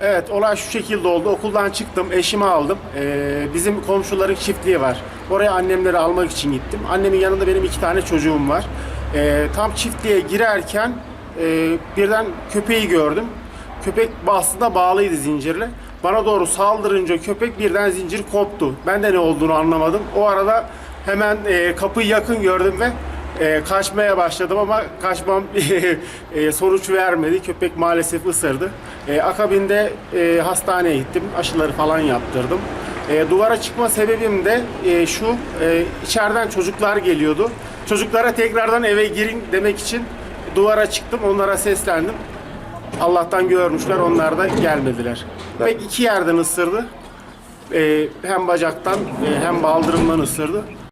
Evet olay şu şekilde oldu. Okuldan çıktım, eşimi aldım. Ee, bizim komşuların çiftliği var. Oraya annemleri almak için gittim. Annemin yanında benim iki tane çocuğum var. Ee, tam çiftliğe girerken e, birden köpeği gördüm. Köpek aslında bağlıydı zincirle. Bana doğru saldırınca köpek birden zincir koptu. Ben de ne olduğunu anlamadım. O arada hemen e, kapıyı yakın gördüm ve e, kaçmaya başladım ama kaçmam e, sonuç vermedi. Köpek maalesef ısırdı. E, akabinde e, hastaneye gittim. Aşıları falan yaptırdım. E, duvara çıkma sebebim de e, şu. E, içeriden çocuklar geliyordu. Çocuklara tekrardan eve girin demek için duvara çıktım. Onlara seslendim. Allah'tan görmüşler. Onlar da gelmediler. Köpek iki yerden ısırdı. E, hem bacaktan e, hem baldırımdan ısırdı.